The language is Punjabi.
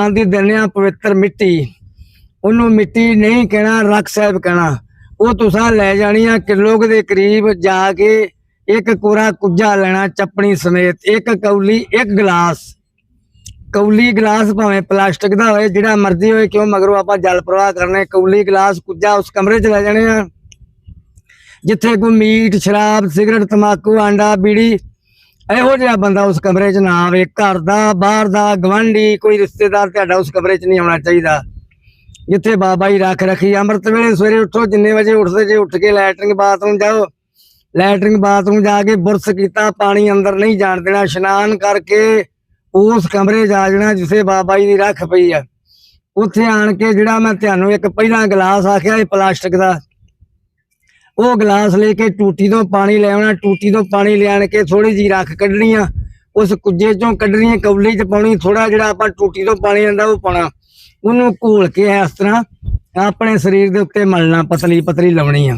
ਆਂਦੀ ਦਿੰਦੇ ਪਵਿੱਤਰ ਮਿੱਟੀ। ਉਹਨੂੰ ਮਿੱਟੀ ਨਹੀਂ ਕਹਿਣਾ, ਰੱਖ ਸਾਹਿਬ ਕਹਿਣਾ। ਉਹ ਤੁਸੀਂ ਲੈ ਜਾਣੀ ਆ ਕਿਲੋ ਦੇ ਕਰੀਬ ਜਾ ਕੇ ਇੱਕ ਕੋਰਾ ਕੁੱਜਾ ਲੈਣਾ ਚੱਪਣੀ ਸਮੇਤ। ਇੱਕ ਕੌਲੀ, ਇੱਕ ਗਲਾਸ। ਕੌਲੀ ਗਲਾਸ ਭਾਵੇਂ ਪਲਾਸਟਿਕ ਦਾ ਹੋਏ, ਜਿਹੜਾ ਮਰਜ਼ੀ ਹੋਏ, ਕਿਉਂ? ਮਗਰੋਂ ਆਪਾਂ ਜਲ ਪ੍ਰਵਾਹ ਕਰਨੇ। ਕੌਲੀ ਗਲਾਸ, ਕੁੱਜਾ ਉਸ ਕਮਰੇ 'ਚ ਲੈ ਜਾਣੇ ਆ। ਜਿੱਥੇ ਕੋਈ ਮੀਟ, ਸ਼ਰਾਬ, ਸਿਗਰਟ ਤਮਾਕੂ ਆਂਡਾ, ਬੀੜੀ ਇਹੋ ਜਿਹਾ ਬੰਦਾ ਉਸ ਕਮਰੇ 'ਚ ਨਾ ਆਵੇ, ਘਰ ਦਾ, ਬਾਹਰ ਦਾ ਗਵਾਂਢੀ ਕੋਈ ਰਿਸ਼ਤੇਦਾਰ ਤੁਹਾਡਾ ਉਸ ਕਮਰੇ 'ਚ ਨਹੀਂ ਆਉਣਾ ਚਾਹੀਦਾ। ਜਿੱਥੇ ਬਾਬਾ ਜੀ ਰੱਖ ਰੱਖੀ ਅੰਮ੍ਰਿਤ ਵੇਲੇ ਸਵੇਰੇ ਉੱਠੋ, ਜਿੰਨੇ ਵਜੇ ਉੱਠਦੇ ਜੇ ਉੱਠ ਕੇ ਲੈਟਰਿੰਗ ਬਾਥਰੂਮ ਜਾਓ। ਲੈਟਰਿੰਗ ਬਾਥਰੂਮ ਜਾ ਕੇ ਬੁਰਸ਼ ਕੀਤਾ, ਪਾਣੀ ਅੰਦਰ ਨਹੀਂ ਜਾਣ ਦੇਣਾ, ਇਸ਼ਨਾਨ ਕਰਕੇ ਉਸ ਕਮਰੇ 'ਚ ਆ ਜਾਣਾ ਜਿੱਥੇ ਬਾਬਾ ਜੀ ਦੀ ਰੱਖ ਪਈ ਆ। ਉੱਥੇ ਆਣ ਕੇ ਜਿਹੜਾ ਮੈਂ ਤੁਹਾਨੂੰ ਇੱਕ ਪਹਿਲਾ ਗਲਾਸ ਆਖਿਆ, ਇਹ ਪਲਾਸਟਿਕ ਦਾ ਉਹ ਗਲਾਸ ਲੈ ਕੇ ਟੂਟੀ ਤੋਂ ਪਾਣੀ ਲੈ ਆਉਣਾ, ਟੂਟੀ ਤੋਂ ਪਾਣੀ ਲਿਆਣ ਕੇ ਥੋੜੀ ਜੀ ਰੱਖ ਕੱਢਣੀ ਆ ਉਸ ਕੁੱਜੇ ਚੋਂ ਕੱਢਣੀ ਕੌਲੀ 'ਚ ਪਾਉਣੀ ਥੋੜਾ ਜਿਹੜਾ ਆਪਾਂ ਟੂਟੀ ਤੋਂ ਪਾਣੀ ਆਂਦਾ ਉਹ ਪਾਉਣਾ। ਉਹਨੂੰ ਘੋਲ ਕੇ ਇਸ ਤਰ੍ਹਾਂ ਆਪਣੇ ਸਰੀਰ ਦੇ ਉੱਤੇ ਮਲਣਾ ਪਤਲੀ ਪਤਲੀ ਲਾਉਣੀ ਆ।